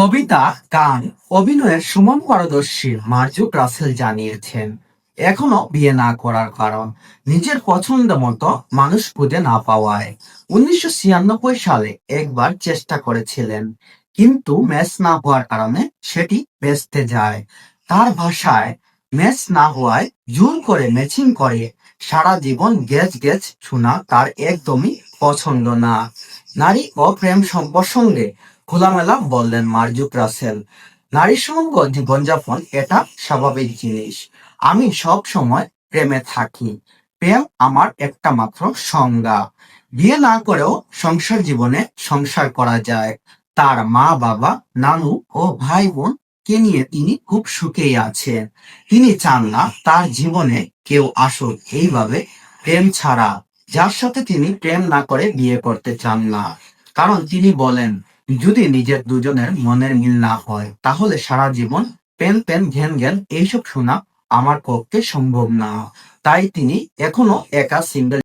কবিতা, গান অভিনয়ের সমান পারদর্শী মার্জুক রাসেল জানিয়েছেন। এখনও বিয়ে না করার কারণ নিজের পছন্দ মতো মানুষ খুঁজে না পাওয়ায়। উনিশশো ছিয়ানব্বই সালে একবার চেষ্টা করেছিলেন, কিন্তু ম্যাচ না হওয়ার কারণে সেটি বেচতে যায়। তার ভাষায়, ম্যাচ না হওয়ায় জোর করে ম্যাচিং করে, সারা জীবন গেছ গেছ শোনা তার একদমই পছন্দ না। নারী ও প্রেম প্রসঙ্গে খোলামেলা বললেন মার্জুক রাসেল, নারী সঙ্গ জীবনযাপন এটা স্বাভাবিক জিনিস। আমি সব সময় প্রেমে থাকি। প্রেম আমার একটা মাত্র সংজ্ঞা। বিয়ে না করেও সংসার জীবনে সংসার করা যায়। তার মা, বাবা, নানু ও ভাই বোন কে নিয়ে তিনি খুব সুখেই আছেন। তিনি চান না তার জীবনে কেউ আসুক এইভাবে প্রেম ছাড়া। যার সাথে তিনি প্রেম না করে বিয়ে করতে চান না। কারণ তিনি বলেন যদি নিজের দুজনের মনের মিল না হয়, তাহলে সারা জীবন পেন পেন ঘেন ঘ্যান এইসব শোনা আমার পক্ষে সম্ভব না। তাই তিনি এখনও একা সিঙ্গেল